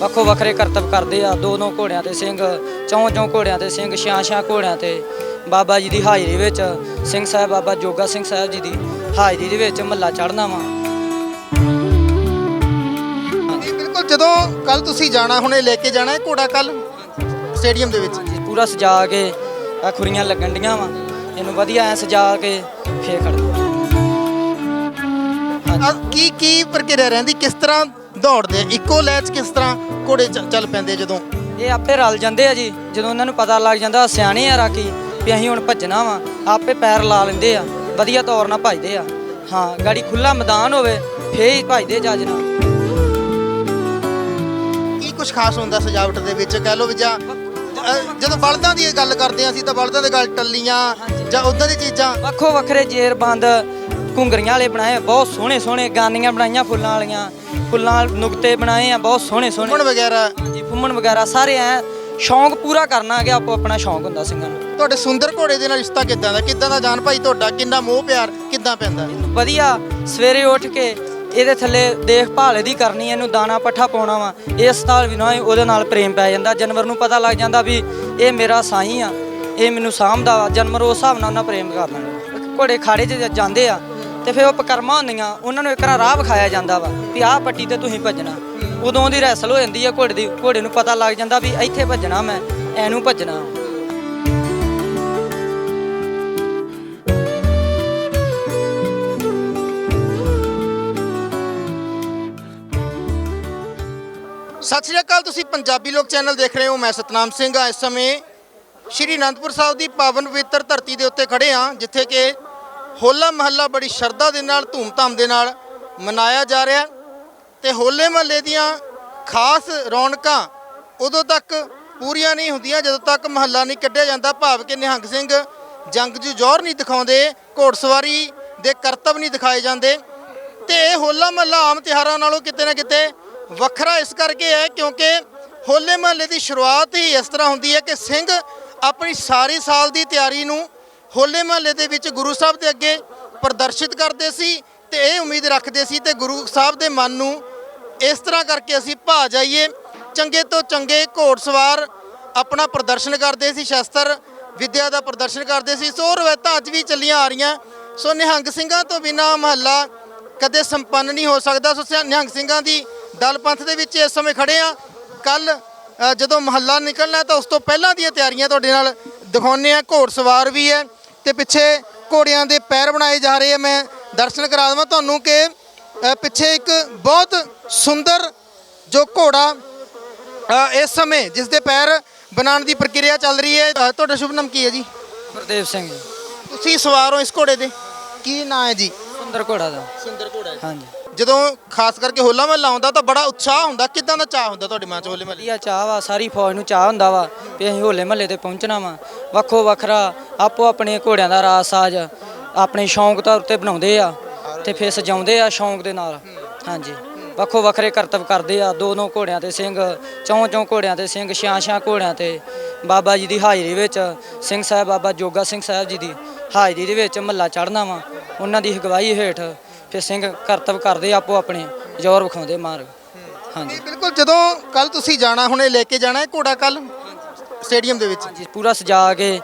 ਵੱਖੋ ਵੱਖਰੇ ਕਰਤੱਵ ਕਰਦੇ ਆ ਦੋ ਦੋ ਘੋੜਿਆਂ ਤੇ ਸਿੰਘ ਚੌਂ ਚੌਂ ਘੋੜਿਆਂ ਤੇ ਸਿੰਘ ਛਿਆਂ ਛਿਆਂ ਘੋੜਿਆਂ ਤੇ ਬਾਬਾ ਜੀ ਦੀ ਹਾਜ਼ਰੀ ਵਿੱਚ ਸਿੰਘ ਸਾਹਿਬ ਬਾਬਾ ਜੋਗਾ ਸਿੰਘ ਸਾਹਿਬ ਜੀ ਦੀ ਹਾਜ਼ਰੀ ਦੇ ਵਿੱਚ ਮੱਲਾ ਚੜ੍ਹਨਾ ਵਾ। ਬਿਲਕੁਲ ਜਦੋਂ ਕੱਲ ਤੁਸੀਂ ਜਾਣਾ ਹੁਣੇ ਲੈ ਕੇ ਜਾਣਾ ਹੈ ਘੋੜਾ ਕੱਲ ਸਟੇਡੀਅਮ ਦੇ ਵਿੱਚ? ਪੂਰਾ ਸਜਾ ਕੇ ਆ ਖੁਰੀਆਂ ਲੱਗਣ ਡੀਆਂ ਵਾ ਇਹਨੂੰ ਵਧੀਆ ਐ ਸਜਾ ਕੇ ਫੇਰ ਆ ਕੀ ਕੀ ਪ੍ਰਕਿਰਿਆ ਰਹਿੰਦੀ? ਕਿਸ ਤਰ੍ਹਾਂ ਦੌੜਦੇ ਆ? ਇੱਕੋ ਲੈਚ ਕਿਸ ਤਰ੍ਹਾਂ ਘੋੜੇ ਚ- ਚੱਲ ਪੈਂਦੇ ਜਦੋਂ? ਇਹ ਆਪੇ ਰਲ ਜਾਂਦੇ ਆ ਜੀ। ਜਦੋਂ ਉਹਨਾਂ ਨੂੰ ਪਤਾ ਲੱਗ ਜਾਂਦਾ ਸਿਆਣੇ ਆ ਰਾਕੀ ਵੀ ਅਸੀਂ ਹੁਣ ਭੱਜਣਾ ਵਾ ਆਪੇ ਪੈਰ ਲਾ ਲੈਂਦੇ ਆ। ਵਧੀਆ ਤੌਰ ਨਾਲ ਭੱਜਦੇ ਆ। ਹਾਂ ਗਾੜੀ ਖੁੱਲਾ ਮੈਦਾਨ ਹੋਵੇ ਫੇਰ ਹੀ ਭੱਜਦੇ ਜੱਜ ਨਾਲ। ਕੀ ਕੁਝ ਖਾਸ ਹੁੰਦਾ ਸਜਾਵਟ ਦੇ ਵਿੱਚ? ਕਹਿ ਲਓ ਵੀ ਜਾਂ ਅ, ਜਦੋਂ ਬਲਦਾਂ ਦੀ ਗੱਲ ਕਰਦੇ ਆ ਅਸੀਂ ਤਾਂ ਬਲਦਾਂ ਦੇ ਗੱਲ ਟੱਲੀਆਂ ਜਾਂ ਉਦਾਂ ਦੀ ਚੀਜ਼ਾਂ? ਵੱਖੋ ਵੱਖਰੇ ਜੇਰ ਬੰਦ ਘੁੰਗਰੀਆਂ ਵਾਲੇ ਬਣਾਏ ਬਹੁਤ ਸੋਹਣੇ ਸੋਹਣੇ ਗਾਨੀਆਂ ਬਣਾਈਆਂ ਫੁੱਲਾਂ ਵਾਲੀਆਂ। ਫੁੱਲਾਂ ਨਾਲ ਨੁਕਤੇ ਬਣਾਏ ਆ ਬਹੁਤ ਸੋਹਣੇ ਘੁੰਮਣ ਸੋਹਣੇ ਵਗੈਰਾ? ਹਾਂਜੀ ਫੁੰਮਣ ਵਗੈਰਾ ਸਾਰੇ ਐ ਸ਼ੌਂਕ ਪੂਰਾ ਕਰਨਾ ਕਿ ਆਪੋ ਆਪਣਾ ਸ਼ੌਂਕ ਹੁੰਦਾ ਸਿੰਘਾਂ ਨੂੰ। ਤੁਹਾਡੇ ਸੁੰਦਰ ਘੋੜੇ ਦੇ ਨਾਲ ਰਿਸ਼ਤਾ ਕਿੱਦਾਂ ਦਾ? ਕਿੱਦਾਂ ਦਾ ਜਾਨ ਭਾਈ ਤੁਹਾਡਾ? ਕਿੰਨਾ ਮੋਹ ਪਿਆਰ ਕਿੱਦਾਂ ਪੈਂਦਾ? ਵਧੀਆ ਸਵੇਰੇ ਉੱਠ ਕੇ ਇਹਦੇ ਥੱਲੇ ਦੇਖਭਾਲ ਇਹਦੀ ਕਰਨੀ ਇਹਨੂੰ ਦਾਣਾ ਪੱਠਾ ਪਾਉਣਾ ਵਾ। ਇਸ ਨਾਲ ਵੀ ਨਾ ਉਹਦੇ ਨਾਲ ਪ੍ਰੇਮ ਪੈ ਜਾਂਦਾ। ਜਾਨਵਰ ਨੂੰ ਪਤਾ ਲੱਗ ਜਾਂਦਾ ਵੀ ਇਹ ਮੇਰਾ ਸਾਈ ਆ ਇਹ ਮੈਨੂੰ ਸਾਂਭਦਾ ਵਾ। ਜਾਨਵਰ ਉਸ ਹਿਸਾਬ ਨਾਲ ਉਹਨਾਂ ਪ੍ਰੇਮ ਕਰ ਲੈਂਦਾ ਘੋੜੇ ਖਾੜੇ 'ਚ ਜਾਂਦੇ ਆ ਤੇ ਫਿਰ ਉਹ ਪਕਰਮਾਂ ਹੁੰਦੀਆਂ, ਉਹਨਾਂ ਨੂੰ ਇੱਕ ਰਾਹ ਵਿਖਾਇਆ ਜਾਂਦਾ ਵਾ ਵੀ ਆਹ ਪੱਟੀ ਤੇ ਤੁਸੀਂ ਭੱਜਣਾ। ਉਦੋਂ ਦੀ ਰੈਸਲ ਹੋ ਜਾਂਦੀ ਆ, ਘੋੜੇ ਦੀ, ਘੋੜੇ ਨੂੰ ਪਤਾ ਲੱਗ ਜਾਂਦਾ ਵੀ ਇੱਥੇ ਭੱਜਣਾ ਮੈਂ ਐਨੂੰ ਭੱਜਣਾ। ਸਤਿ ਸ਼੍ਰੀ ਅਕਾਲ, ਤੁਸੀਂ ਪੰਜਾਬੀ ਲੋਕ ਚੈਨਲ ਦੇਖ ਰਹੇ ਹੋ, ਮੈਂ ਸਤਨਾਮ ਸਿੰਘ ਆ। ਇਸ ਸਮੇਂ ਸ਼੍ਰੀ ਅਨੰਦਪੁਰ ਸਾਹਿਬ ਦੀ ਪਾਵਨ ਪਵਿੱਤਰ ਧਰਤੀ ਦੇ ਉੱਤੇ ਖੜੇ ਆ, ਜਿੱਥੇ ਕਿ ਹੋਲਾ ਮਹੱਲਾ ਬੜੀ ਸ਼ਰਧਾ ਦੇ ਨਾਲ, ਧੂਮਧਾਮ ਦੇ ਨਾਲ ਮਨਾਇਆ ਜਾ ਰਿਹਾ ਤੇ ਹੋਲੇ ਮਹੱਲੇ ਦੀਆਂ ਖਾਸ ਰੌਣਕਾਂ ਉਦੋਂ ਤੱਕ ਪੂਰੀਆਂ ਨਹੀਂ ਹੁੰਦੀਆਂ, ਜਦੋਂ ਤੱਕ ਮਹੱਲਾ ਨਹੀਂ ਕੱਢਿਆ ਜਾਂਦਾ। ਭਾਵ ਕਿ ਨਿਹੰਗ ਸਿੰਘ ਜੰਗ ਜੂ ਜੋਹਰ ਨਹੀਂ ਦਿਖਾਉਂਦੇ, ਘੋੜਸਵਾਰੀ ਦੇ ਕਰਤੱਵ ਨਹੀਂ ਦਿਖਾਏ ਜਾਂਦੇ। ਤੇ ਇਹ ਹੋਲਾ ਮਹੱਲਾ ਆਮ ਤਿਉਹਾਰਾਂ ਨਾਲੋਂ ਕਿਤੇ ਨਾ ਕਿਤੇ ਵੱਖਰਾ ਇਸ ਕਰਕੇ ਹੈ ਕਿਉਂਕਿ ਹੋਲੇ ਮਹੱਲੇ ਦੀ ਸ਼ੁਰੂਆਤ ਹੀ ਇਸ ਤਰ੍ਹਾਂ ਹੁੰਦੀ ਹੈ ਕਿ ਸਿੰਘ ਆਪਣੀ ਸਾਰੀ ਸਾਲ ਦੀ ਤਿਆਰੀ ਨੂੰ ਹੋਲੇ ਮਹੱਲੇ ਦੇ ਵਿੱਚ ਗੁਰੂ ਸਾਹਿਬ ਦੇ ਅੱਗੇ ਪ੍ਰਦਰਸ਼ਿਤ ਕਰਦੇ ਸੀ ਤੇ ਇਹ ਉਮੀਦ ਰੱਖਦੇ ਸੀ ਤੇ ਗੁਰੂ ਸਾਹਿਬ ਦੇ ਮਨ ਨੂੰ ਇਸ ਤਰ੍ਹਾਂ ਕਰਕੇ ਅਸੀਂ ਭਾ ਜਾਈਏ। ਚੰਗੇ ਤੋਂ ਚੰਗੇ ਘੋੜਸਵਾਰ ਆਪਣਾ ਪ੍ਰਦਰਸ਼ਨ ਕਰਦੇ ਸੀ, ਸ਼ਸਤਰ ਵਿਦਿਆ ਦਾ ਪ੍ਰਦਰਸ਼ਨ ਕਰਦੇ ਸੀ। ਸੋ ਰਵਾਇਤਾਂ ਅੱਜ ਵੀ ਚੱਲੀਆਂ ਆ ਰਹੀਆਂ। ਸੋ ਨਿਹੰਗ ਸਿੰਘਾਂ ਤੋਂ ਬਿਨਾ ਮਹੱਲਾ ਕਦੇ ਸੰਪੰਨ ਨਹੀਂ ਹੋ ਸਕਦਾ। ਸੋ ਸਿਆ- ਨਿਹੰਗ ਸਿੰਘਾਂ ਦੀ ਦਲ ਪੰਥ ਦੇ ਵਿੱਚ ਇਸ ਸਮੇਂ ਖੜੇ ਆ ਕੱਲ ਜਦੋਂ ਮਹੱਲਾ ਨਿਕਲਣਾ ਤਾਂ ਉਸ ਤੋਂ ਪਹਿਲਾਂ ਦੀਆਂ ਤਿਆਰੀਆਂ ਤੁਹਾਡੇ ਨਾਲ ਦਿਖਾਉਂਦੇ ਆ ਘੋੜਸਵਾਰ ਵੀ ਹੈ। ਤੇ ਪਿੱਛੇ ਘੋੜਿਆਂ ਦੇ ਪੈਰ ਬਣਾਏ ਜਾ ਰਹੇ ਆ। ਮੈਂ ਦਰਸ਼ਨ ਕਰਾ ਦੇਵਾਂ ਤੁਹਾਨੂੰ ਕਿ ਪਿੱਛੇ ਇੱਕ ਬਹੁਤ ਸੁੰਦਰ ਜੋ ਘੋੜਾ ਇਸ ਸਮੇਂ ਜਿਸ ਦੇ ਪੈਰ ਬਣਾਉਣ ਦੀ ਪ੍ਰਕਿਰਿਆ ਚੱਲ ਰਹੀ ਹੈ। ਤੁਹਾਡਾ ਸ਼ੁਭ ਨਾਮ ਕੀ ਹੈ ਜੀ? ਗੁਰਦੇਵ ਸਿੰਘ ਤੁਸੀਂ ਸਵਾਰ ਹੋ ਇਸ ਘੋੜੇ ਦੇ? ਕੀ ਨਾਂ ਹੈ ਜੀ? ਸੁੰਦਰ ਘੋੜਾ ਦਾ। ਸੁੰਦਰ ਘੋੜਾ ਹਾਂਜੀ। ਜਦੋਂ ਖਾਸ ਕਰਕੇ ਹੋਲਾ ਮਹੱਲਾ ਆਉਂਦਾ ਤਾਂ ਬੜਾ ਉਤਸ਼ਾਹ ਹੁੰਦਾ। ਕਿਦਾਂ ਦਾ ਚਾਹ ਹੁੰਦਾ ਤੁਹਾਡੇ ਮਨ ਚ ਹੋਲੇ ਮਹੱਲੇ? ਵਧੀਆ ਚਾਹ ਵਾ ਸਾਰੀ ਫੌਜ ਨੂੰ ਚਾਹ ਹੁੰਦਾ ਵਾ ਵੀ ਅਸੀਂ ਹੋਲੇ ਮਹੱਲੇ ਤੇ ਪਹੁੰਚਣਾ ਵਾ। ਵੱਖੋ ਵੱਖਰਾ ਆਪੋ ਆਪਣੇ ਘੋੜਿਆਂ ਦਾ ਰਾਸ ਸਾਜ ਆਪਣੇ ਸ਼ੌਂਕ ਤੌਰ ਤੇ ਬਣਾਉਂਦੇ ਆ ਤੇ ਫਿਰ ਸਜਾਉਂਦੇ ਆ ਸ਼ੌਂਕ ਦੇ ਨਾਲ। ਹਾਂਜੀ। ਵੱਖੋ ਵੱਖਰੇ ਕਰਤੱਵ ਕਰਦੇ ਆ। ਦੋ ਦੋ ਘੋੜਿਆਂ ਤੇ ਸਿੰਘ ਚੌਂ ਚੌਂ ਘੋੜਿਆਂ ਤੇ ਸਿੰਘ ਛਿਆਂ ਛਿਆਂ ਘੋੜਿਆਂ ਤੇ ਬਾਬਾ ਜੀ ਦੀ ਹਾਜ਼ਰੀ ਵਿੱਚ ਸਿੰਘ ਸਾਹਿਬ ਬਾਬਾ ਜੋਗਾ ਸਿੰਘ ਸਾਹਿਬ ਜੀ ਦੀ ਹਾਜ਼ਰੀ ਦੇ ਵਿੱਚ ਮਹੱਲਾ ਚੜ੍ਹਨਾ ਵਾ। ਉਹਨਾਂ ਦੀ ਅਗਵਾਈ ਹੇਠ ਫਿਰ ਸਿੰਘ ਕਰਤੱਵ ਕਰਦੇ ਆਪੋ ਆਪਣੇ ਜ਼ੋਰ ਵਿਖਾਉਂਦੇ ਮਾਰ। ਹਾਂਜੀ। ਬਿਲਕੁਲ ਜਦੋਂ ਕੱਲ ਤੁਸੀਂ ਜਾਣਾ ਹੁਣੇ ਲੈ ਕੇ ਜਾਣਾ ਹੈ ਘੋੜਾ ਕੱਲ ਸਟੇਡੀਅਮ ਦੇ ਵਿੱਚ। ਜੀ ਪੂਰਾ ਸਜਾ ਕੇ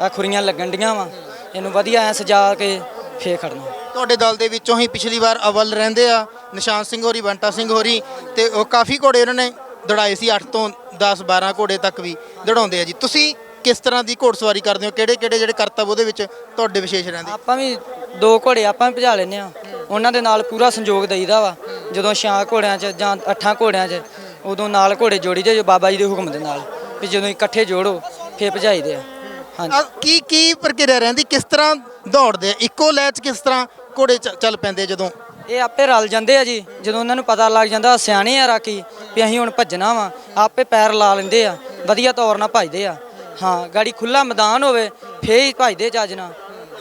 ਆ ਖੁਰੀਆਂ ਲੱਗਣ ਡੀਆਂ ਵਾ। ਇਹਨੂੰ ਵਧੀਆ ਐ ਸਜਾ ਕੇ ਫੇਰ ਖੜਨਾ। ਤੁਹਾਡੇ ਦਲ ਦੇ ਵਿੱਚੋਂ ਹੀ ਪਿਛਲੀ ਵਾਰ ਅਵਲ ਰਹਿੰਦੇ ਆ ਨਿਸ਼ਾਨ ਸਿੰਘ ਹੋਰੀ ਬੰਟਾ ਸਿੰਘ ਹੋਰੀ ਤੇ ਉਹ ਕਾਫੀ ਘੋੜੇ ਉਹਨਾਂ ਨੇ ਦੜਾਏ ਸੀ 8 ਤੋਂ 10 12 ਘੋੜੇ ਤੱਕ ਵੀ ਦੜਾਉਂਦੇ ਆ ਜੀ। ਤੁਸੀਂ ਕਿਸ ਤਰ੍ਹਾਂ ਦੀ ਘੋੜਸਵਾਰੀ ਕਰਦੇ ਹੋ? ਕਿਹੜੇ ਕਿਹੜੇ ਜਿਹੜੇ ਕਰਤੱਵ ਉਹਦੇ ਵਿੱਚ ਤੁਹਾਡੇ ਵਿਸ਼ੇਸ਼ ਰਹਿੰਦੇ? ਆਪਾਂ ਵੀ ਦੋ ਘੋੜੇ ਆਪਾਂ ਭਜਾ ਲੈਨੇ ਆ ਉਹਨਾਂ ਦੇ ਨਾਲ ਪੂਰਾ ਸੰਯੋਗ ਦਈਦਾ ਵਾ। ਜਦੋਂ ਛਾਂ ਘੋੜਿਆਂ 'ਚ ਜਾਂ ਅੱਠਾਂ ਘੋੜਿਆਂ 'ਚ ਉਦੋਂ ਨਾਲ ਘੋੜੇ ਜੋੜੀ ਦੇ ਜੋ ਬਾਬਾ ਜੀ ਦੇ ਹੁਕਮ ਦੇ ਨਾਲ। ਵੀ ਜਦੋਂ ਇਕੱਠੇ ਜੋੜੋ ਫੇਰ ਭਜਾਈਦੇ ਆ। ਹਾਂਜੀ। ਕੀ ਕੀ ਪ੍ਰਕਿਰਿਆ ਰਹਿੰਦੀ? ਕਿਸ ਤਰ੍ਹਾਂ ਦੌੜਦੇ ਆ? ਇੱਕੋ ਲੈਚ ਕਿਸ ਤਰ੍ਹਾਂ ਘੋੜੇ ਚ- ਚੱਲ ਪੈਂਦੇ ਜਦੋਂ? ਇਹ ਆਪੇ ਰਲ ਜਾਂਦੇ ਆ ਜੀ। ਜਦੋਂ ਉਹਨਾਂ ਨੂੰ ਪਤਾ ਲੱਗ ਜਾਂਦਾ ਸਿਆਣੇ ਆ ਰਾਕੀ ਵੀ ਅਸੀਂ ਹੁਣ ਭੱਜਣਾ ਵਾ। ਆਪੇ ਪੈਰ ਲਾ ਲੈਂਦੇ ਆ। ਵਧੀਆ ਤੌਰ ਨਾਲ ਭੱਜਦੇ ਆ। ਹਾਂ ਗਾੜੀ ਖੁੱਲਾ ਮੈਦਾਨ ਹੋਵੇ ਫੇਰ ਹੀ ਭੱਜਦੇ ਚੱਜ ਨਾਲ।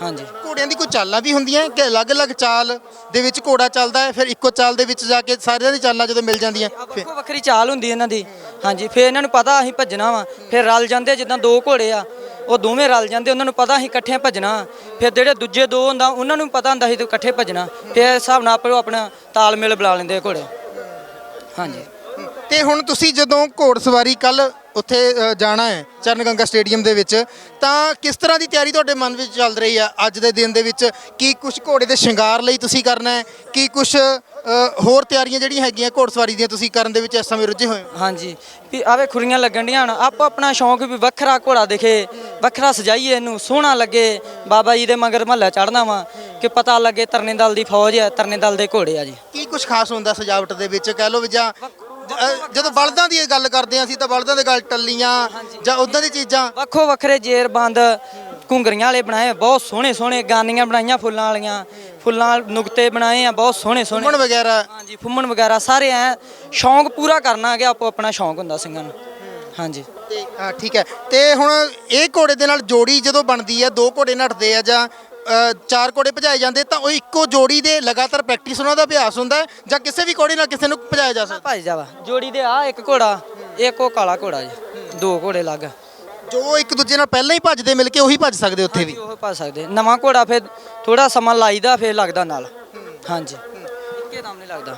ਹਾਂਜੀ। ਘੋੜਿਆਂ ਦੀ ਕੋਈ ਚਾਲਾਂ ਵੀ ਹੁੰਦੀਆਂ ਕਿ ਅਲੱਗ-ਅਲੱਗ ਚਾਲ ਦੇ ਵਿੱਚ ਘੋੜਾ ਚੱਲਦਾ ਹੈ ਫਿਰ ਇੱਕੋ ਚਾਲ ਦੇ ਵਿੱਚ ਜਾ ਕੇ ਸਾਰਿਆਂ ਦੀ ਚਾਲਾਂ ਜਦੋਂ ਮਿਲ ਜਾਂਦੀਆਂ ਫਿਰ ਵੱਖੋ ਵੱਖਰੀ ਚਾਲ ਹੁੰਦੀ ਇਹਨਾਂ ਦੀ। ਹਾਂਜੀ ਫੇਰ ਇਹਨਾਂ ਨੂੰ ਪਤਾ ਅਸੀਂ ਭੱਜਣਾ ਵਾ। ਫਿਰ ਰਲ ਜਾਂਦੇ ਜਿੱਦਾਂ ਦੋ ਘੋੜੇ ਆ ਉਹ ਦੋਵੇਂ ਰਲ ਜਾਂਦੇ ਉਹਨਾਂ ਨੂੰ ਪਤਾ ਅਸੀਂ ਇਕੱਠੇ ਭੱਜਣਾ। ਫਿਰ ਜਿਹੜੇ ਦੂਜੇ ਦੋ ਹੁੰਦਾ ਉਹਨਾਂ ਨੂੰ ਪਤਾ ਹੁੰਦਾ ਸੀ ਤੇ ਇਕੱਠੇ ਭੱਜਣਾ। ਫਿਰ ਇਸ ਹਿਸਾਬ ਨਾਲ ਆਪੋ ਆਪਣਾ ਤਾਲਮੇਲ ਬਣਾ ਲੈਂਦੇ ਘੋੜੇ। ਹਾਂਜੀ। ਤੇ ਹੁਣ ਤੁਸੀਂ ਜਦੋਂ ਘੋੜਸਵਾਰੀ ਕੱਲ ਉੱਥੇ ਅ, ਜਾਣਾ ਹੈ ਚਰਨ ਗੰਗਾ ਸਟੇਡੀਅਮ ਦੇ ਵਿੱਚ ਤਾਂ ਕਿਸ ਤਰ੍ਹਾਂ ਦੀ ਤਿਆਰੀ ਤੁਹਾਡੇ ਮਨ ਵਿੱਚ ਚੱਲ ਰਹੀ ਆ ਅੱਜ ਦੇ ਦਿਨ ਦੇ ਵਿੱਚ? ਕੀ ਕੁਝ ਘੋੜੇ ਦੇ ਸ਼ਿੰਗਾਰ ਲਈ ਤੁਸੀਂ ਕਰਨਾ ਹੈ? ਕੀ ਕੁਝ ਹੋਰ ਤਿਆਰੀਆਂ ਜਿਹੜੀਆਂ ਹੈਗੀਆਂ ਘੋੜਸਵਾਰੀ ਦੀਆਂ ਤੁਸੀਂ ਕਰਨ ਦੇ ਵਿੱਚ ਇਸ ਸਮੇਂ ਰੁੱਝੇ ਹੋਏ ਹੋ? ਹਾਂਜੀ। ਵੀ ਆਵੇ ਖੁਰੀਆਂ ਲੱਗਣ ਡੀਆਂ ਹਨ ਆਪੋ ਆਪਣਾ ਸ਼ੌਂਕ ਵੀ ਵੱਖਰਾ ਘੋੜਾ ਦਿਖੇ ਵੱਖਰਾ ਸਜਾਈਏ ਇਹਨੂੰ ਸੋਹਣਾ ਲੱਗੇ। ਬਾਬਾ ਜੀ ਦੇ ਮਗਰ ਮਹੱਲਾ ਚੜਨਾ ਵਾ ਕਿ ਪਤਾ ਲੱਗੇ ਤਰਨੇ ਦਲ ਦੀ ਫੌਜ ਹੈ ਤਰਨੇ ਦਲ ਦੇ ਘੋੜੇ ਆ ਜੀ। ਕੀ ਕੁਝ ਖਾਸ ਹੁੰਦਾ ਸਜਾਵਟ ਦੇ ਵਿੱਚ? ਕਹਿ ਲਓ ਵੀ ਜਾਂ ਅ, ਜਦੋਂ ਬਲਦਾਂ ਦੀ ਗੱਲ ਕਰਦੇ ਹਾਂ ਅਸੀਂ ਤਾਂ ਬਲਦਾਂ ਦੇ ਗੱਲ ਟੱਲੀਆਂ ਜਾਂ ਉਦਾਂ ਦੀ ਚੀਜ਼ਾਂ। ਵੱਖੋ ਵੱਖਰੇ ਜੇਰਬੰਦ ਘੁੰਗਰੀਆਂ ਵਾਲੇ ਬਣਾਏ ਬਹੁਤ ਸੋਹਣੇ ਸੋਹਣੇ ਗਾਨੀਆਂ ਬਣਾਈਆਂ ਫੁੱਲਾਂ ਵਾਲੀਆਂ ਫੁੱਲਾਂ ਵਾਲੇ ਨੁਕਤੇ ਬਣਾਏ ਆ ਬਹੁਤ ਸੋਹਣੇ ਸੋਹਣੇ। ਘੁੰਮਣ ਵਗੈਰਾ। ਹਾਂਜੀ ਫੁੰਮਣ ਵਗੈਰਾ ਸਾਰੇ ਐ ਸ਼ੌਂਕ ਪੂਰਾ ਕਰਨਾ ਗਿਆ ਆਪੋ ਆਪਣਾ ਸ਼ੌਂਕ ਹੁੰਦਾ ਸਿੰਘਾਂ ਨੂੰ। ਹਾਂਜੀ। ਤੇ ਠੀਕ ਹੈ ਤੇ ਹੁਣ ਇਹ ਘੋੜੇ ਦੇ ਨਾਲ ਜੋੜੀ ਜਦੋਂ ਬਣਦੀ ਹੈ ਦੋ ਘੋੜੇ ਨੱਠਦੇ ਆ ਜਾਂ ਚਾਰ ਘੋੜੇ ਭਜਾਏ ਜਾਂਦੇ ਤਾਂ ਉਹ ਇੱਕੋ ਜੋੜੀ ਦੇ ਲਗਾਤਾਰ ਪ੍ਰੈਕਟਿਸ ਉਹਨਾਂ ਦਾ ਅਭਿਆਸ ਹੁੰਦਾ ਹੈ ਜਾਂ ਕਿਸੇ ਵੀ ਘੋੜੇ ਨਾਲ ਕਿਸੇ ਨੂੰ ਭਜਾਇਆ ਜਾ ਸਕਦਾ ਭਾਈ ਜਾਵਾ ਜੋੜੀ ਦੇ ਆ ਇੱਕ ਘੋੜਾ ਇੱਕ ਉਹ ਕਾਲਾ ਘੋੜਾ ਜੀ ਦੋ ਘੋੜੇ ਲੱਗ ਜੋ ਇੱਕ ਦੂਜੇ ਨਾਲ ਪਹਿਲਾਂ ਹੀ ਭੱਜਦੇ ਮਿਲ ਕੇ ਉਹੀ ਭੱਜ ਸਕਦੇ ਉੱਥੇ ਵੀ? ਉਹ ਪਾ ਸਕਦੇ। ਨਵਾਂ ਘੋੜਾ ਫਿਰ ਥੋੜਾ ਸਮਾਂ ਲਾਈਦਾ ਫਿਰ ਲੱਗਦਾ ਨਾਲ। ਹਾਂਜੀ। ਇੱਕੇ ਦਮ ਨਹੀਂ ਲੱਗਦਾ।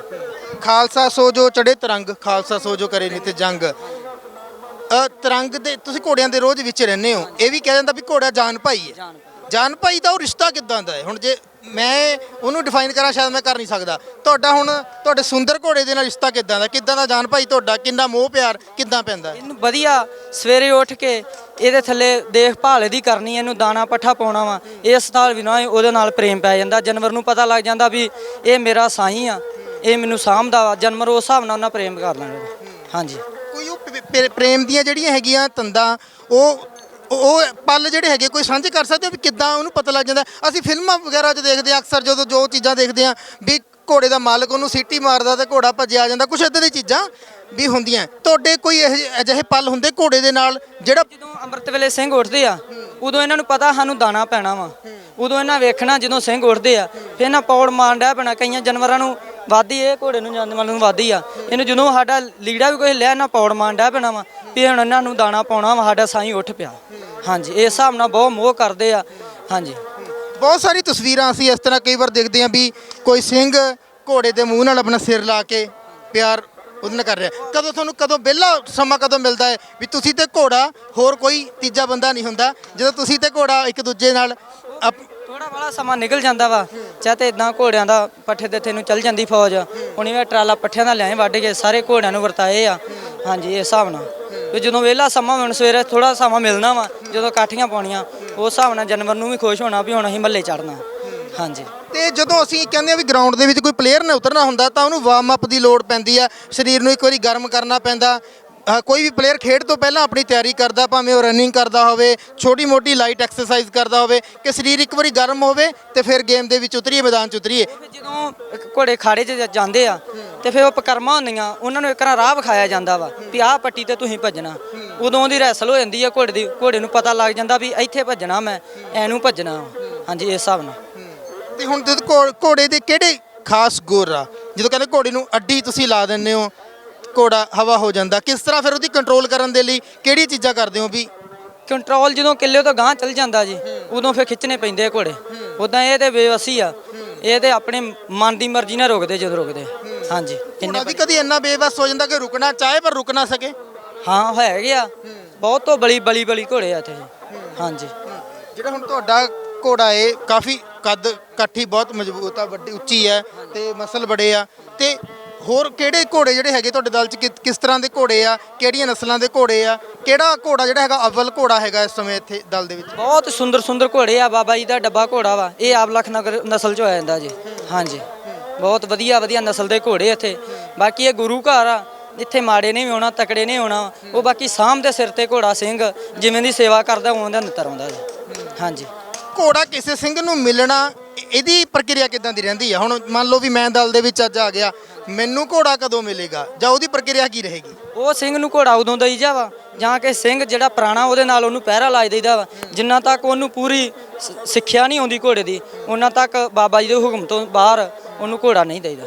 ਖਾਲਸਾ ਸੋ ਜੋ ਚੜੇ ਤਰੰਗ ਖਾਲਸਾ ਸੋ ਜੋ ਕਰੇ ਨਿਤ ਜੰਗ। ਅ, ਤਰੰਗ ਦੇ ਤੁਸੀਂ ਘੋੜਿਆਂ ਦੇ ਰੋਜ਼ ਵਿੱਚ ਰਹਿੰਦੇ ਹੋ ਇਹ ਵੀ ਕਿਹਾ ਜਾਂਦਾ ਵੀ ਘੋੜਾ ਜਾਨ ਭਾਈ ਹੈ। ਜਾਨ ਜਾਨ ਭਾਈ ਦਾ ਉਹ ਰਿਸ਼ਤਾ ਕਿੱਦਾਂ ਦਾ ਹੈ? ਹੁਣ ਜੇ ਮੈਂ ਉਹਨੂੰ ਡਿਫਾਈਨ ਕਰਾਂ ਸ਼ਾਇਦ ਮੈਂ ਕਰ ਨਹੀਂ ਸਕਦਾ। ਤੁਹਾਡਾ ਹੁਣ ਤੁਹਾਡੇ ਸੁੰਦਰ ਘੋੜੇ ਦੇ ਨਾਲ ਰਿਸ਼ਤਾ ਕਿੱਦਾਂ ਦਾ? ਕਿੱਦਾਂ ਦਾ ਜਾਨ ਭਾਈ ਤੁਹਾਡਾ? ਕਿੰਨਾ ਮੋਹ ਪਿਆਰ ਕਿੱਦਾਂ ਪੈਂਦਾ? ਇਹਨੂੰ ਵਧੀਆ ਸਵੇਰੇ ਉੱਠ ਕੇ ਇਹਦੇ ਥੱਲੇ ਦੇਖਭਾਲ ਇਹਦੀ ਕਰਨੀ ਇਹਨੂੰ ਦਾਣਾ ਪੱਠਾ ਪਾਉਣਾ ਵਾ। ਇਸ ਨਾਲ ਵੀ ਨਾ ਉਹਦੇ ਨਾਲ ਪ੍ਰੇਮ ਪੈ ਜਾਂਦਾ। ਜਾਨਵਰ ਨੂੰ ਪਤਾ ਲੱਗ ਜਾਂਦਾ ਵੀ ਇਹ ਮੇਰਾ ਸਾਈ ਆ ਇਹ ਮੈਨੂੰ ਸਾਂਭਦਾ ਵਾ। ਜਾਨਵਰ ਉਸ ਹਿਸਾਬ ਨਾਲ ਉਹਨਾਂ ਪ੍ਰੇਮ ਕਰ ਲੈਣਾ ਹਾਂਜੀ। ਕੋਈ ਉਹ ਪ੍ਰੇਮ ਦੀਆਂ ਜਿਹੜੀਆਂ ਹੈਗੀਆਂ ਤੰਦਾਂ ਉਹ ਉਹ- ਪਲ ਜਿਹੜੇ ਹੈਗੇ ਕੋਈ ਸਾਂਝੇ ਕਰ ਸਕਦੇ ਹੋ ਵੀ ਕਿੱਦਾਂ ਉਹਨੂੰ ਪਤਾ ਲੱਗ ਜਾਂਦਾ? ਅਸੀਂ ਫਿਲਮਾਂ ਵਗੈਰਾ 'ਚ ਦੇਖਦੇ ਹਾਂ, ਅਕਸਰ ਜਦੋਂ ਜੋ ਚੀਜ਼ਾਂ ਦੇਖਦੇ ਹਾਂ ਵੀ ਘੋੜੇ ਦਾ ਮਾਲਕ ਉਹਨੂੰ ਸੀਟੀ ਮਾਰਦਾ ਤੇ ਘੋੜਾ ਭੱਜਿਆ ਜਾਂਦਾ, ਕੁਛ ਇਦਾਂ ਦੀ ਚੀਜ਼ਾਂ ਵੀ ਹੁੰਦੀਆਂ। ਤੁਹਾਡੇ ਕੋਈ ਇਹੋ ਅਜਿਹੇ ਪਲ ਹੁੰਦੇ ਘੋੜੇ ਦੇ ਨਾਲ ਜਿਹੜਾ ਜਦੋਂ ਅੰਮ੍ਰਿਤ ਵੇਲੇ ਸਿੰਘ ਉੱਠਦੇ ਆ, ਉਦੋਂ ਇਹਨਾਂ ਨੂੰ ਪਤਾ ਸਾਨੂੰ ਦਾਣਾ ਪੈਣਾ ਵਾ। ਉਦੋਂ ਇਹਨਾਂ ਵੇਖਣਾ ਜਦੋਂ ਸਿੰਘ ਉੱਠਦੇ ਆ, ਫਿਰ ਇਹਨਾਂ ਪੌੜ ਮਾਰਨ ਡਿਆ ਪੈਣਾ। ਕਈਆਂ ਜਾਨਵਰਾਂ ਨੂੰ ਵਾਦੀ ਇਹ ਘੋੜੇ ਨੂੰ ਜਾਨਵਰ ਨੂੰ ਵਾਦੀ ਆ। ਇਹਨੂੰ ਜਦੋਂ ਸਾਡਾ ਲੀੜਾ ਵੀ ਕੋਈ ਲਿਆ, ਇਹਨਾਂ ਪੌੜ ਮਾਰਨ ਡਿਆ ਪੈਣਾ ਵਾ, ਵੀ ਹੁਣ ਇਹਨਾਂ ਨੂੰ ਦਾਣਾ ਪਾਉਣਾ ਵਾ, ਸਾਡਾ ਸਾਈਂ ਉੱਠ ਪਿਆ। ਹਾਂਜੀ ਇਸ ਹਿਸਾਬ ਨਾਲ ਬਹੁਤ ਮੋਹ ਕਰਦੇ ਆ। ਹਾਂਜੀ। ਬਹੁਤ ਸਾਰੀ ਤਸਵੀਰਾਂ ਅਸੀਂ ਇਸ ਤਰ੍ਹਾਂ ਕਈ ਵਾਰ ਦੇਖਦੇ ਹਾਂ ਵੀ ਕੋਈ ਸਿੰਘ ਘੋੜੇ ਦੇ ਮੂੰਹ ਨਾਲ ਆਪਣਾ ਸਿਰ ਲਾ ਕੇ ਪਿਆਰ ਉਹਦੇ ਨਾਲ ਕਰ ਰਿਹਾ। ਕਦੋਂ ਤੁਹਾਨੂੰ ਕਦੋਂ ਵਿਹਲਾ ਸਮਾਂ ਕਦੋਂ ਮਿਲਦਾ ਹੈ ਵੀ ਤੁਸੀਂ ਤੇ ਘੋੜਾ ਹੋਰ ਕੋਈ ਤੀਜਾ ਬੰਦਾ ਨਹੀਂ ਹੁੰਦਾ। ਜਦੋਂ ਤੁਸੀਂ ਤੇ ਘੋੜਾ ਇੱਕ ਦੂਜੇ ਨਾਲ ਅਪ- ਥੋੜਾ ਬੜਾ ਸਮਾਂ ਨਿਕਲ ਜਾਂਦਾ ਵਾ ਚਾਹ ਤੇ ਇਦਾਂ ਘੋੜਿਆਂ ਦਾ ਪੱਠੇ ਦੇ ਨੂੰ ਚੱਲ ਜਾਂਦੀ ਫੌਜ। ਹੁਣ ਇਹ ਟਰਾਲਾ ਪੱਠਿਆਂ ਦਾ ਲਿਆਏ ਵੱਢ ਕੇ ਸਾਰੇ ਘੋੜਿਆਂ ਨੂੰ ਵਰਤਾਏ ਆ। ਹਾਂਜੀ ਇਸ ਹਿਸਾਬ ਨਾਲ। ਤੇ ਜਦੋਂ ਵਿਹਲਾ ਸਮਾਂ ਹੁਣ, ਸਵੇਰੇ ਥੋੜਾ ਸਮਾਂ ਮਿਲਣਾ ਵਾ, ਜਦੋਂ ਕਾਠੀਆਂ ਪਾਉਣੀਆਂ, ਉਸ ਹਿਸਾਬ ਨਾਲ ਜਾਨਵਰ ਨੂੰ ਵੀ ਖੁਸ਼ ਹੋਣਾ ਵੀ ਹੁਣ ਅਸੀਂ ਮੱਲੇ ਚੜਨਾ ਹਾਂਜੀ। ਤੇ ਜਦੋਂ ਅਸੀਂ ਕਹਿੰਦੇ ਆ ਵੀ ਗਰਾਊਂਡ ਦੇ ਵਿੱਚ ਕੋਈ ਪਲੇਅਰ ਨੇ ਉਤਰਨਾ ਹੁੰਦਾ, ਤਾਂ ਉਹਨੂੰ ਵਾਰਮ ਅਪ ਦੀ ਲੋੜ ਪੈਂਦੀ ਆ, ਸਰੀਰ ਨੂੰ ਇੱਕ ਵਾਰੀ ਗਰਮ ਕਰਨਾ ਪੈਂਦਾ ਕੋਈ ਵੀ ਪਲੇਅਰ ਖੇਡ ਤੋਂ ਪਹਿਲਾਂ ਆਪਣੀ ਤਿਆਰੀ ਕਰਦਾ ਭਾਵੇਂ ਉਹ ਰਨਿੰਗ ਕਰਦਾ ਹੋਵੇ ਛੋਟੀ ਮੋਟੀ ਲਾਈਟ ਐਕਸਰਸਾਈਜ਼ ਕਰਦਾ ਹੋਵੇ ਕਿ ਸਰੀਰ ਇੱਕ ਵਾਰੀ ਗਰਮ ਹੋਵੇ ਤੇ ਫਿਰ ਗੇਮ ਦੇ ਵਿੱਚ ਉਤਰੀਏ ਮੈਦਾਨ 'ਚ ਉਤਰੀਏ। ਫਿਰ ਜਦੋਂ ਘੋੜੇ ਖਾੜੇ 'ਚ ਜ- ਜਾਂਦੇ ਆ ਤੇ ਫਿਰ ਉਹ ਪਕਰਮਾਂ ਹੁੰਦੀਆਂ ਉਹਨਾਂ ਨੂੰ ਇੱਕ ਵਾਰ ਰਾਹ ਵਿਖਾਇਆ ਜਾਂਦਾ ਵਾ ਵੀ ਆਹ ਪੱਟੀ ਤੇ ਤੁਸੀਂ ਭੱਜਣਾ। ਉਦੋਂ ਦੀ ਰੈਸਲ ਹੋ ਜਾਂਦੀ ਆ ਘੋੜੇ ਦੀ ਘੋੜੇ ਨੂੰ ਪਤਾ ਲੱਗ ਜਾਂਦਾ ਵੀ ਇੱਥੇ ਭੱਜਣਾ ਮੈਂ ਐਨੂੰ ਭੱਜਣਾ ਵਾ। ਹਾਂਜੀ ਇਸ ਹਿਸਾਬ ਨਾਲ। ਤੇ ਹੁਣ ਜਦੋਂ ਘੋ- ਘੋੜੇ ਦੇ ਕਿਹੜੇ ਖਾਸ ਗੁਰ ਆ? ਜਦੋਂ ਕਹਿੰਦੇ ਘੋੜੇ ਨੂੰ ਅੱਡੀ ਤੁਸੀਂ ਲਾ ਦਿੰਦੇ ਹੋ ਘੋੜਾ ਹਵਾ ਹੋ ਜਾਂਦਾ। ਕਿਸ ਤਰ੍ਹਾਂ ਫਿਰ ਉਹਦੀ ਕੰਟਰੋਲ ਕਰਨ ਦੇ ਲਈ ਕਿਹੜੀ ਚੀਜ਼ਾਂ ਕਰਦੇ ਹੋ ਵੀ? ਕੰਟਰੋਲ ਜਦੋਂ ਕਿੱਲੇ ਤੋਂ ਗਾਂਹ ਚੱਲ ਜਾਂਦਾ ਜੀ ਉਦੋਂ ਫਿਰ ਖਿੱਚਣੇ ਪੈਂਦੇ ਆ ਘੋੜੇ। ਉਦਾਂ ਇਹ ਤੇ ਬੇਵਸੀ ਆ। ਇਹ ਤੇ ਆਪਣੇ ਮਨ ਦੀ ਮਰਜ਼ੀ ਨਾਲ ਰੁਕਦੇ ਜਦੋਂ ਰੁਕਦੇ। ਹਾਂਜੀ ਘੋੜਾ ਇੰਨੇ ਵੀ ਕਦੀ ਇੰਨਾ ਬੇਬਸ ਹੋ ਜਾਂਦਾ ਕਿ ਰੁਕਣਾ ਚਾਹੇ ਪਰ ਰੁਕ ਨਾ ਸਕੇ। ਹਾਂ ਹੈਗੇ ਆ। ਬਹੁਤ ਤੋਂ ਬਲੀ ਬਲੀ ਬਲੀ ਘੋੜੇ ਆ ਇੱਥੇ ਜੀ। ਹਾਂਜੀ। ਜਿਹੜਾ ਹੁਣ ਤੁਹਾਡਾ ਘੋੜਾ ਏ ਕਾਫੀ ਕੱਦ ਕਾਠੀ ਬਹੁਤ ਮਜ਼ਬੂਤ ਆ ਵੱਡੀ ਉੱਚੀ ਹੈ ਤੇ ਮਸਲ ਬੜੇ ਆ ਤੇ ਹੋਰ ਕਿਹੜੇ ਘੋੜੇ ਜਿਹੜੇ ਹੈਗੇ ਤੁਹਾਡੇ ਦਲ ਚ? ਕਿ- ਕਿਸ ਤਰ੍ਹਾਂ ਦੇ ਘੋੜੇ ਆ? ਕਿਹੜੀਆਂ ਨਸਲਾਂ ਦੇ ਘੋੜੇ ਆ? ਕਿਹੜਾ ਘੋੜਾ ਜਿਹੜਾ ਹੈਗਾ ਅਵਲ ਘੋੜਾ ਹੈਗਾ ਇਸ ਸਮੇਂ ਇੱਥੇ ਦਲ ਦੇ ਵਿੱਚ? ਬਹੁਤ ਸੁੰਦਰ ਸੁੰਦਰ ਘੋੜੇ ਆ ਬਾਬਾ ਜੀ ਦਾ ਡੱਬਾ ਘੋੜਾ ਵਾ। ਇਹ ਆਪ ਲਖ ਨਗਰ ਨਸਲ ਚ ਹੋ ਜਾਂਦਾ ਜੀ। ਹਾਂਜੀ। ਬਹੁਤ ਵਧੀਆ ਵਧੀਆ ਨਸਲ ਦੇ ਘੋੜੇ ਇੱਥੇ। ਬਾਕੀ ਇਹ ਗੁਰੂ ਘਰ ਆ। ਇੱਥੇ ਮਾੜੇ ਨਹੀਂ ਆਉਣਾ ਤਕੜੇ ਨਹੀਂ ਆਉਣਾ ਉਹ ਬਾਕੀ ਸਾਹਮ ਦੇ ਸਿਰ ਤੇ ਘੋੜਾ ਸਿੰਘ ਜਿਵੇਂ ਦੀ ਸੇਵਾ ਕਰਦਾ ਉਵੇਂ ਦਾ ਨਿੱਤਰ ਆਉਂਦਾ ਜੀ। ਹਾਂਜੀ। ਘੋੜਾ ਕਿਸੇ ਸਿੰਘ ਨੂੰ ਮਿਲਣਾ ਇਹਦੀ ਪ੍ਰਕਿਰਿਆ ਕਿਦਾਂ ਦੀ ਰਹਿੰਦੀ ਆ? ਹੁਣ ਮੰਨ ਲਓ ਵੀ ਮੈਂ ਦਲ ਦੇ ਵਿੱਚ ਅੱਜ ਆ ਗਿਆ ਮੈਨੂੰ ਘੋੜਾ ਕਦੋਂ ਮਿਲੇਗਾ? ਜਾਂ ਉਹਦੀ ਪ੍ਰਕਿਰਿਆ ਕੀ ਰਹੇਗੀ? ਉਹ ਸਿੰਘ ਨੂੰ ਘੋੜਾ ਉਦੋਂ ਦਈ ਜਾਵਾ ਜਾਂ ਕਿ ਸਿੰਘ ਜਿਹੜਾ ਪੁਰਾਣਾ ਉਹਦੇ ਨਾਲ ਉਹਨੂੰ ਪਹਿਰਾ ਲਾਜ ਦਈਦਾ ਵਾ ਜਿੰਨਾ ਤੱਕ ਉਹਨੂੰ ਪੂਰੀ ਸਿੱਖਿਆ ਨਹੀਂ ਆਉਂਦੀ ਘੋੜੇ ਦੀ ਉਹਨਾਂ ਤੱਕ ਬਾਬਾ ਜੀ ਦੇ ਹੁਕਮ ਤੋਂ ਬਾਹਰ ਉਹਨੂੰ ਘੋੜਾ ਨਹੀਂ ਦਈਦਾ।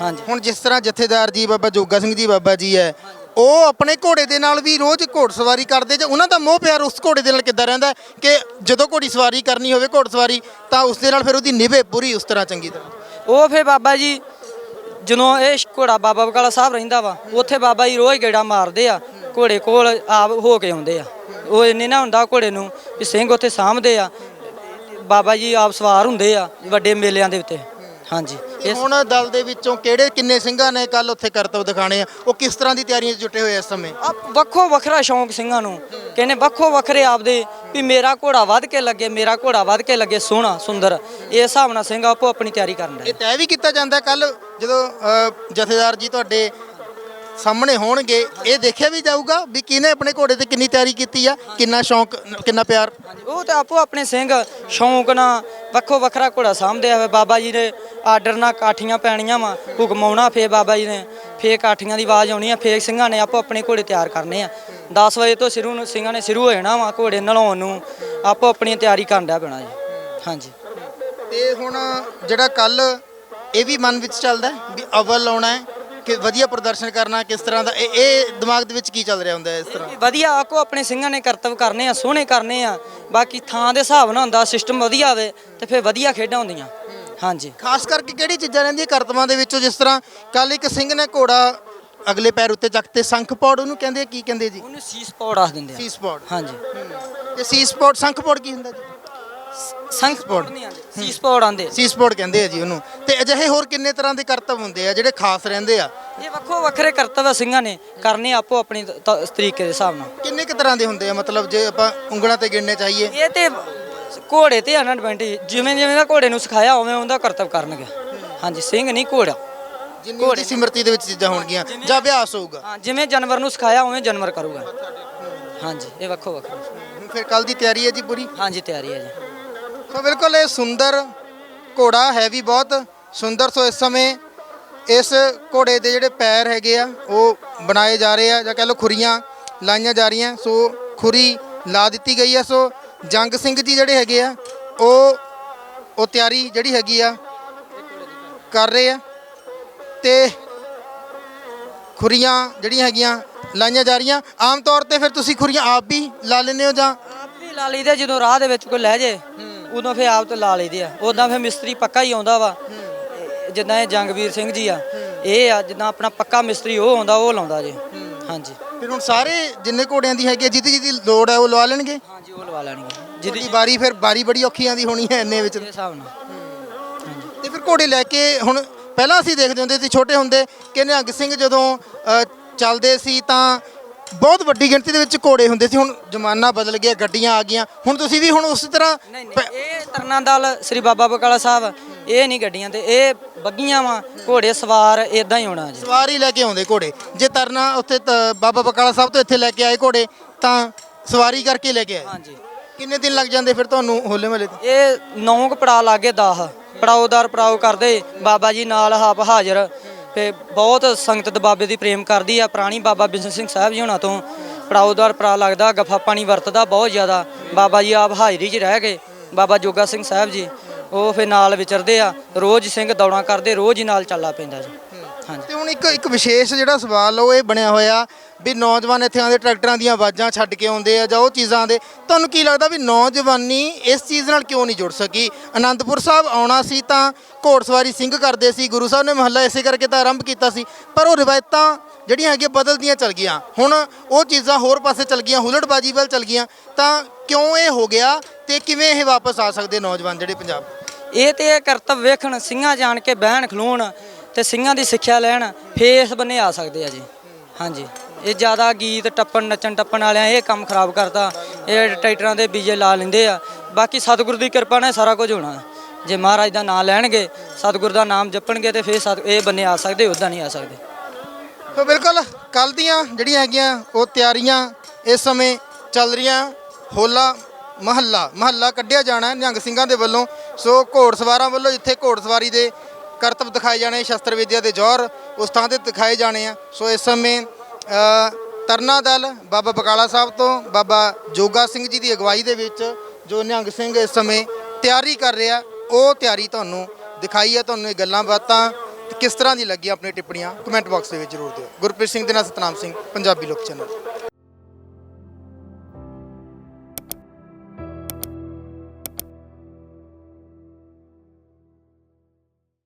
ਹਾਂਜੀ। ਹੁਣ ਜਿਸ ਤਰ੍ਹਾਂ ਜਥੇਦਾਰ ਜੀ ਬਾਬਾ ਜੋਗਾ ਸਿੰਘ ਜੀ ਬਾਬਾ ਜੀ ਹੈ ਉਹ ਆਪਣੇ ਘੋੜੇ ਦੇ ਨਾਲ ਵੀ ਰੋਜ਼ ਘੋੜ ਸਵਾਰੀ ਕਰਦੇ ਜਾਂ ਉਹਨਾਂ ਦਾ ਮੋਹ ਪਿਆਰ ਉਸ ਘੋੜੇ ਦੇ ਨਾਲ ਕਿੱਦਾਂ ਰਹਿੰਦਾ ਹੈ ਕਿ ਜਦੋਂ ਘੋੜੀ ਸਵਾਰੀ ਕਰਨੀ ਹੋਵੇ ਘੋੜ ਸਵਾਰੀ, ਤਾਂ ਉਸ ਦੇ ਨਾਲ ਫਿਰ ਉਹਦੀ ਨਿਭੇ ਪੂਰੀ ਉਸ ਤਰ੍ਹਾਂ ਚੰਗੀ ਤਰ੍ਹਾਂ। ਉਹ ਫੇ ਬਾਬਾ ਜੀ, ਜਦੋਂ ਇਹ ਘੋੜਾ ਬਾਬਾ ਬਕਾਲਾ ਸਾਹਿਬ ਰਹਿੰਦਾ ਵਾ, ਉੱਥੇ ਬਾਬਾ ਜੀ ਰੋਜ਼ ਗੇੜਾ ਮਾਰਦੇ ਆ, ਘੋੜੇ ਕੋਲ ਆਪ ਹੋ ਕੇ ਆਉਂਦੇ ਆ। ਉਹ ਇੰਨੇ ਨਾ ਹੁੰਦਾ ਘੋੜੇ ਨੂੰ ਵੀ ਸਿੰਘ ਉੱਥੇ ਸਾਂਭਦੇ ਆ, ਬਾਬਾ ਜੀ ਆਪ ਸਵਾਰ ਹੁੰਦੇ ਆ ਵੱਡੇ ਮੇਲਿਆਂ ਦੇ ਉੱਤੇ। ਹਾਂਜੀ। ਇਸ ਹੁਣ ਦਲ ਦੇ ਵਿੱਚੋਂ ਕਿਹੜੇ ਕਿੰਨੇ ਸਿੰਘਾਂ ਨੇ ਕੱਲ ਉੱਥੇ ਕਰਤਵ ਦਿਖਾਣੇ ਆ? ਉਹ ਕਿਸ ਤਰ੍ਹਾਂ ਦੀ ਤਿਆਰੀਆਂ 'ਚ ਜੁਟੇ ਹੋਏ ਆ ਇਸ ਸਮੇਂ? ਆ ਵੱਖੋ ਵੱਖਰਾ ਸ਼ੌਂਕ ਸਿੰਘਾਂ ਨੂੰ। ਕਹਿੰਦੇ ਵੱਖੋ ਵੱਖਰੇ ਆਪਦੇ ਵੀ ਮੇਰਾ ਘੋੜਾ ਵੱਧ ਕੇ ਲੱਗੇ ਮੇਰਾ ਘੋੜਾ ਵੱਧ ਕੇ ਲੱਗੇ ਸੋਹਣਾ ਸੁੰਦਰ। ਇਸ ਹਿਸਾਬ ਨਾਲ ਸਿੰਘ ਆਪੋ ਆਪਣੀ ਤਿਆਰੀ ਕਰਨ ਇਹ ਦੇ ਤੈਅ ਵੀ ਕੀਤਾ ਜਾਂਦਾ ਕੱਲ ਜਦੋਂ ਅ, ਜਥੇਦਾਰ ਜੀ ਤੁਹਾਡੇ ਸਾਹਮਣੇ ਹੋਣਗੇ। ਇਹ ਦੇਖਿਆ ਵੀ ਜਾਊਗਾ ਵੀ ਕਿਹਨੇ ਆਪਣੇ ਘੋੜੇ ਤੇ ਕਿੰਨੀ ਤਿਆਰੀ ਕੀਤੀ ਆ ਕਿੰਨਾ ਸ਼ੌਂਕ ਕਿੰਨਾ ਪਿਆਰ। ਉਹ ਤੇ ਆਪੋ ਆਪਣੇ ਸਿੰਘ ਸ਼ੌਂਕ ਨਾਲ ਵੱਖੋ ਵੱਖਰਾ ਘੋੜਾ ਸਾਂਭਦੇ ਆ। ਬਾਬਾ ਜੀ ਦੇ ਆਰਡਰ ਨਾਲ ਕਾਠੀਆਂ ਪੈਣੀਆਂ ਵਾ ਹੁਕਮ ਆਉਣਾ ਫੇ ਬਾਬਾ ਜੀ ਨੇ ਫੇ ਕਾਠੀਆਂ ਦੀ ਆਵਾਜ਼ ਆਉਣੀ ਆ ਫੇ ਸਿੰਘਾਂ ਨੇ ਆਪੋ ਆਪਣੇ ਘੋੜੇ ਤਿਆਰ ਕਰਨੇ ਆ। 10 ਵਜੇ ਤੋਂ ਸ਼ੁਰੂ ਨੂੰ ਸਿੰਘਾਂ ਨੇ ਸ਼ੁਰੂ ਹੋ ਜਾਣਾ ਵਾ ਘੋੜੇ ਨਲਾਉਣ ਨੂੰ। ਆਪੋ ਆਪਣੀ ਤਿਆਰੀ ਕਰਨ ਡਿਆ ਪੈਣਾ ਜੀ। ਹਾਂਜੀ। ਤੇ ਹੁਣ ਜਿਹੜਾ ਕੱਲ ਇਹ ਵੀ ਮਨ ਵਿੱਚ ਚੱਲਦਾ ਵੀ ਅਵਲ ਆਉਣਾ ਹੈ ਕਿ ਵਧੀਆ ਪ੍ਰਦਰਸ਼ਨ ਕਰਨਾ ਕਿਸ ਤਰ੍ਹਾਂ ਦਾ ਇਹ ਇਹ ਦਿਮਾਗ ਦੇ ਵਿੱਚ ਕੀ ਚੱਲ ਰਿਹਾ ਹੁੰਦਾ ਹੈ ਇਸ ਤਰ੍ਹਾਂ? ਵਧੀਆ ਆਕੋ ਆਪਣੇ ਸਿੰਘਾਂ ਨੇ ਕਰਤੱਵ ਕਰਨੇ ਆ ਸੋਹਣੇ ਕਰਨੇ ਆ ਬਾਕੀ ਥਾਂ ਦੇ ਹਿਸਾਬ ਨਾਲ ਹੁੰਦਾ ਸਿਸਟਮ ਵਧੀਆ ਹੋਵੇ ਤੇ ਫਿਰ ਵਧੀਆ ਖੇਡਾਂ ਹੁੰਦੀਆਂ। ਹਾਂਜੀ। ਖਾਸ ਕਰਕੇ ਕਿਹੜੀ ਚੀਜ਼ਾਂ ਰਹਿੰਦੀਆਂ ਕਰਤਵਾਂ ਦੇ ਵਿੱਚੋਂ ਜਿਸ ਤਰ੍ਹਾਂ ਕੱਲ ਇੱਕ ਸਿੰਘ ਨੇ ਘੋੜਾ ਅਗਲੇ ਪੈਰ ਉੱਤੇ ਚੱਕ ਤੇ ਸੰਖ ਪੌੜ ਉਹਨੂੰ ਕਹਿੰਦੇ ਆ, ਕੀ ਕਹਿੰਦੇ ਜੀ? ਉਹਨੂੰ ਸੀ ਸਪੌਟ ਆਖ ਦਿੰਦੇ ਆ। ਸੀ ਸਪੌੜ ਹਾਂਜੀ। ਤੇ ਸੀ ਸਪੌੜ ਸੰਖ ਪੌੜ ਕੀ ਹੁੰਦਾ ਜੀ? ਨਹੀਂ ਆਂਦੇ ਸੀ ਸਪੌਟ ਆਂਦੇ ਸੀ ਸਪੌੜ ਕਹਿੰਦੇ ਆ ਜੀ ਉਹਨੂੰ। ਤੇ ਅਜਿਹੇ ਹੋਰ ਕਿੰਨੇ ਤਰ੍ਹਾਂ ਦੇ ਕਰਤਵ ਹੁੰਦੇ ਆ ਜਿਹੜੇ ਖਾਸ ਰਹਿੰਦੇ ਆ? ਇਹ ਵੱਖੋ ਵੱਖਰੇ ਕਰਤੱਵ ਸਿੰਘਾਂ ਨੇ ਕਰਨੇ ਆਪੋ ਆਪਣੀ ਤ- ਤ- ਤਰੀਕੇ ਦੇ ਹਿਸਾਬ ਨਾਲ। ਕਿੰਨੇ ਕੁ ਤਰ੍ਹਾਂ ਦੇ ਹੁੰਦੇ ਆ? ਮਤਲਬ ਜੇ ਆਪਾਂ ਉਂਗਲਾਂ ਤੇ ਗਿਣਨੇ ਚਾਹੀਏ। ਇਹ ਤੇ ਘੋੜੇ ਤੇ ਆਣਾ ਡਿਪੈਂਡ ਜਿਵੇਂ ਜਿਵੇਂ ਦਾ ਘੋੜੇ ਨੂੰ ਸਿਖਾਇਆ ਉਵੇਂ ਉਹਦਾ ਕਰਤੱਵ ਕਰਨਗੇ। ਹਾਂਜੀ ਸਿੰਘ ਨਹੀਂ ਘੋੜਾ। ਜਿੰਨੀ ਉਹਦੀ ਸਿਮਰਤੀ ਦੇ ਵਿੱਚ ਚੀਜ਼ਾਂ ਹੋਣਗੀਆਂ ਜਾਂ ਅਭਿਆਸ ਹੋਊਗਾ? ਹਾਂ ਜਿਵੇਂ ਜਾਨਵਰ ਨੂੰ ਸਿਖਾਇਆ ਉਵੇਂ ਜਾਨਵਰ ਕਰੂਗਾ। ਹਾਂਜੀ ਇਹ ਵੱਖੋ ਵੱਖਰੇ। ਹੁਣ ਫਿਰ ਕੱਲ ਦੀ ਤਿਆਰੀ ਹੈ ਜੀ ਪੂਰੀ? ਹਾਂਜੀ ਤਿਆਰੀ ਹੈ ਜੀ। ਸੋ ਬਿਲਕੁਲ ਇਹ ਸੁੰਦਰ ਘੋੜਾ ਹੈ ਵੀ ਬਹੁਤ। ਸੁੰਦਰ ਸੋ ਇਸ ਸਮੇਂ ਇਸ ਘੋੜੇ ਦੇ ਜਿਹੜੇ ਪੈਰ ਹੈਗੇ ਆ ਉਹ ਬਣਾਏ ਜਾ ਰਹੇ ਆ ਜਾਂ ਕਹ ਲਓ ਖੁਰੀਆਂ ਲਾਈਆਂ ਜਾ ਰਹੀਆਂ। ਸੋ ਖੁਰੀ ਲਾ ਦਿੱਤੀ ਗਈ ਆ। ਸੋ ਜੰਗ ਸਿੰਘ ਜੀ ਜਿਹੜੇ ਹੈਗੇ ਆ ਉਹ ਉਹ ਤਿਆਰੀ ਜਿਹੜੀ ਹੈਗੀ ਆ ਕਰ ਰਹੇ ਆ। ਤੇ ਖੁਰੀਆਂ ਜਿਹੜੀਆਂ ਹੈਗੀਆਂ ਲਾਈਆਂ ਜਾ ਰਹੀਆਂ। ਆਮ ਤੌਰ ਤੇ ਫਿਰ ਤੁਸੀਂ ਖੁਰੀਆਂ ਆਪ ਵੀ ਲਾ ਲੈਂਦੇ ਹੋ ਜਾਂ ਆਪ ਵੀ ਲਾ ਲਈਦੇ ਜਦੋਂ ਰਾਹ ਦੇ ਵਿੱਚ ਕੋਈ ਲੈ ਜੇ। ਉਦੋਂ ਫੇ ਆਪ ਤੇ ਲਾ ਲਈਦੇ ਆ। ਉਦਾਂ ਫੇ ਮਿਸਤਰੀ ਪੱਕਾ ਹੀ ਆਉਂਦਾ ਵਾ। ਜਿੱਦਾਂ ਇਹ ਜੰਗਵੀਰ ਸਿੰਘ ਜੀ ਆ ਇਹ ਆ ਜਿੱਦਾਂ ਆਪਣਾ ਪੱਕਾ ਮਿਸਤਰੀ ਉਹ ਆਉਂਦਾ ਉਹ ਲਾਉਂਦਾ ਜੇ। ਹਾਂਜੀ। ਫਿਰ ਹੁਣ ਸਾਰੇ ਜਿੰਨੇ ਘੋੜਿਆਂ ਦੀ ਹੈਗੀ ਆ, ਜਿਹਦੀ ਜਿਹਦੀ ਲੋੜ ਹੈ ਉਹ ਲਵਾ ਲੈਣਗੇ? ਹਾਂਜੀ ਉਹ ਲਵਾ ਲੈਣਗੇ। ਜਿਹਦੀ ਵਾਰੀ ਫਿਰ ਬਾਰੀ ਬੜੀ ਔਖੀ ਆਂਦੀ ਹੋਣੀ ਹੈ ਇੰਨੇ ਵਿੱਚ। ਦੇ ਹਿਸਾਬ ਨਾਲ। ਤੇ ਫਿਰ ਘੋੜੇ ਲੈ ਕੇ ਹੁਣ ਪਹਿਲਾਂ ਅਸੀਂ ਦੇਖਦੇ ਹੁੰਦੇ ਸੀ ਛੋਟੇ ਹੁੰਦੇ ਕਿ ਨਿਹੰਗ ਸਿੰਘ ਜਦੋਂ ਚੱਲਦੇ ਸੀ ਤਾਂ ਬਹੁਤ ਵੱਡੀ ਗਿਣਤੀ ਦੇ ਵਿੱਚ ਘੋੜੇ ਹੁੰਦੇ ਸੀ ਹੁਣ ਜ਼ਮਾਨਾ ਬਦਲ ਗਿਆ ਗੱਡੀਆਂ ਆ ਗਈਆਂ। ਹੁਣ ਤੁਸੀਂ ਵੀ ਹੁਣ ਉਸੇ ਤਰ੍ਹਾਂ ਨਹੀਂ ਨਹੀਂ ਇਹ ਸ੍ਰੀ ਬਾਬਾ ਬਕਾਲਾ ਸਾਹਿਬ ਇਹ ਨਹੀਂ ਗੱਡੀਆਂ ਤੇ ਇਹ ਬੱਗੀਆਂ ਵਾ ਘੋੜੇ ਸਵਾਰ ਇਦਾਂ ਹੀ ਹੋਣਾ ਜੀ। ਸਵਾਰੀ ਲੈ ਕੇ ਆਉਂਦੇ ਘੋੜੇ। ਜੇ ਤਰਨਾ ਉੱਥੇ ਤ- ਬਾਬਾ ਬਕਾਲਾ ਸਾਹਿਬ ਤੋਂ ਇੱਥੇ ਲੈ ਕੇ ਆਏ ਘੋੜੇ ਤਾਂ ਸਵਾਰੀ ਕਰਕੇ ਲੈ ਕੇ ਆਏ। ਹਾਂਜੀ। ਕਿੰਨੇ ਦਿਨ ਲੱਗ ਜਾਂਦੇ ਫਿਰ ਤੁਹਾਨੂੰ ਹੋਲੇ ਮਹੱਲੇ ਤੇ? ਇਹ ਨੌਂ ਕੁ ਪੜਾ ਲਾਗੇ 10 ਪੜਾਉਦਾਰ ਪੜਾਉ ਕਰਦੇ ਬਾਬਾ ਜੀ ਨਾਲ ਆਪ ਹਾਜ਼ਰ। ਤੇ ਬਹੁਤ ਸੰਗਤ ਬਾਬੇ ਦੀ ਪ੍ਰੇਮ ਕਰਦੀ ਆ। ਪ੍ਰਾਣੀ ਬਾਬਾ ਬਿਸ਼ਨ ਸਿੰਘ ਸਾਹਿਬ ਜੀ ਹੁਣਾਂ ਤੋਂ ਪੜਾਉਦਾਰ ਪੜਾ ਲੱਗਦਾ, ਗੱਫਾ ਪਾਣੀ ਵਰਤਦਾ ਬਹੁਤ ਜ਼ਿਆਦਾ। ਬਾਬਾ ਜੀ ਆਪ ਹਾਜ਼ਰੀ 'ਚ ਰਹਿ ਗਏ। ਬਾਬਾ ਜੋਗਾ ਸਿੰਘ ਸਾਹਿਬ ਜੀ, ਉਹ ਫਿਰ ਨਾਲ ਵਿਚਰਦੇ ਆ। ਰੋਜ਼ ਸਿੰਘ ਦੌੜਾਂ ਕਰਦੇ, ਰੋਜ਼ ਹੀ ਨਾਲ ਚੱਲਾ ਪੈਂਦਾ ਜੀ। ਤੇ ਹੁਣ ਇੱਕ ਇੱਕ ਵਿਸ਼ੇਸ਼ ਜਿਹੜਾ ਸਵਾਲ ਉਹ ਇਹ ਬਣਿਆ ਹੋਇਆ ਵੀ ਨੌਜਵਾਨ ਇੱਥੇ ਆਉਂਦੇ ਟਰੈਕਟਰਾਂ ਦੀਆਂ ਆਵਾਜ਼ਾਂ ਛੱਡ ਕੇ ਆਉਂਦੇ ਆ ਜਾਂ ਉਹ ਚੀਜ਼ਾਂ ਦੇ ਤੁਹਾਨੂੰ ਕੀ ਲੱਗਦਾ ਵੀ ਨੌਜਵਾਨੀ ਇਸ ਚੀਜ਼ ਨਾਲ ਕਿਉਂ ਨਹੀਂ ਜੁੜ ਸਕੀ? ਅਨੰਦਪੁਰ ਸਾਹਿਬ ਆਉਣਾ ਸੀ ਤਾਂ ਘੋੜਸਵਾਰੀ ਸਿੰਘ ਕਰਦੇ ਸੀ ਗੁਰੂ ਸਾਹਿਬ ਨੇ ਮਹੱਲਾ ਇਸੇ ਕਰਕੇ ਤਾਂ ਆਰੰਭ ਕੀਤਾ ਸੀ ਪਰ ਉਹ ਰਿਵਾਇਤਾਂ ਜਿਹੜੀਆਂ ਹੈਗੀਆਂ ਬਦਲਦੀਆਂ ਚਲ ਗਈਆਂ। ਹੁਣ ਉਹ ਚੀਜ਼ਾਂ ਹੋਰ ਪਾਸੇ ਚਲ ਗਈਆਂ ਹੁਲੜਬਾਜੀ ਵੱਲ ਚਲ ਗਈਆਂ ਤਾਂ ਕਿਉਂ ਇਹ ਹੋ ਗਿਆ ਤੇ ਕਿਵੇਂ ਇਹ ਵਾਪਸ ਆ ਸਕਦੇ ਨੌਜਵਾਨ ਜਿਹੜੇ ਪੰਜਾਬ ਇਹ ਤੇ ਇਹ ਕਰਤੱਵ ਵੇਖਣ ਸਿੰਘਾਂ ਜਾਣ ਕੇ ਬਹਿਣ ਖਲੋਣ ਤੇ ਸਿੰਘਾਂ ਦੀ ਸਿੱਖਿਆ ਲੈਣ ਫੇਰ ਇਸ ਬੰਨੇ ਆ ਸਕਦੇ ਆ ਜੀ। ਹਾਂਜੀ। ਇਹ ਜ਼ਿਆਦਾ ਗੀਤ ਟੱਪਣ, ਨੱਚਣ, ਟੱਪਣ ਵਾਲਿਆਂ ਇਹ ਕੰਮ ਖਰਾਬ ਕਰਦਾ ਇਹ ਟਰੈਕਟਰਾਂ ਦੇ ਬੀਜੇ ਲਾ ਲੈਂਦੇ ਆ। ਬਾਕੀ ਸਤਿਗੁਰੂ ਦੀ ਕਿਰਪਾ ਨਾਲ ਸਾਰਾ ਕੁਝ ਹੋਣਾ। ਜੇ ਮਹਾਰਾਜ ਦਾ ਨਾਮ ਲੈਣਗੇ, ਸਤਿਗੁਰੂ ਦਾ ਨਾਮ ਜਪਣਗੇ ਤੇ ਫੇਰ ਸਤ, ਇਹ ਬੰਨੇ ਆ ਸਕਦੇ, ਉਦਾਂ ਨਹੀਂ ਆ ਸਕਦੇ। ਸੋ ਬਿਲਕੁਲ ਕੱਲ ਦੀਆਂ ਜਿਹੜੀਆਂ ਹੈਗੀਆਂ, ਉਹ ਤਿਆਰੀਆਂ ਇਸ ਸਮੇਂ ਚੱਲ ਰਹੀਆਂ। ਹੋਲਾ ਮਹੱਲਾ ਮਹੱਲਾ ਕੱਢਿਆ ਜਾਣਾ ਨਿਹੰਗ ਸਿੰਘਾਂ ਦੇ ਵੱਲੋਂ। ਸੋ ਘੋੜ ਸਵਾਰਾਂ ਵੱਲੋਂ ਜਿੱਥੇ ਘੋੜ ਸਵਾਰੀ ਦੇ ਕਰਤਬ ਦਿਖਾਏ ਜਾਣੇ, ਸ਼ਸਤਰ ਵਿਦਿਆ ਦੇ ਜ਼ੋਹਰ ਉਸ ਥਾਂ ਤੇ ਦਿਖਾਏ ਜਾਣੇ ਆ। ਸੋ ਇਸ ਸਮੇਂ ਤਰਨਾ ਦਲ, ਬਾਬਾ ਬਕਾਲਾ ਸਾਹਿਬ ਤੋਂ ਬਾਬਾ ਜੋਗਾ ਸਿੰਘ ਜੀ ਦੀ ਅਗਵਾਈ ਦੇ ਵਿੱਚ ਜੋ ਨਿਹੰਗ ਸਿੰਘ ਇਸ ਸਮੇਂ ਤਿਆਰੀ ਕਰ ਰਿਹਾ, ਉਹ ਤਿਆਰੀ ਤੁਹਾਨੂੰ ਦਿਖਾਈ ਹੈ ਤੁਹਾਨੂੰ ਇਹ ਗੱਲਾਂ ਬਾਤਾਂ ਕਿਸ ਤਰ੍ਹਾਂ ਦੀ ਲੱਗੀ ਆਪਣੀ ਟਿੱਪਣੀਆਂ? ਕਮੈਂਟ ਬਾਕਸ ਦੇ ਵਿੱਚ ਜ਼ਰੂਰ ਦਿਓ। ਗੁਰਪ੍ਰੀਤ ਸਿੰਘ ਦੇ ਨਾਲ ਸਤਨਾਮ ਸਿੰਘ, ਪੰਜਾਬੀ ਲੋਕ ਚੈਨਲ।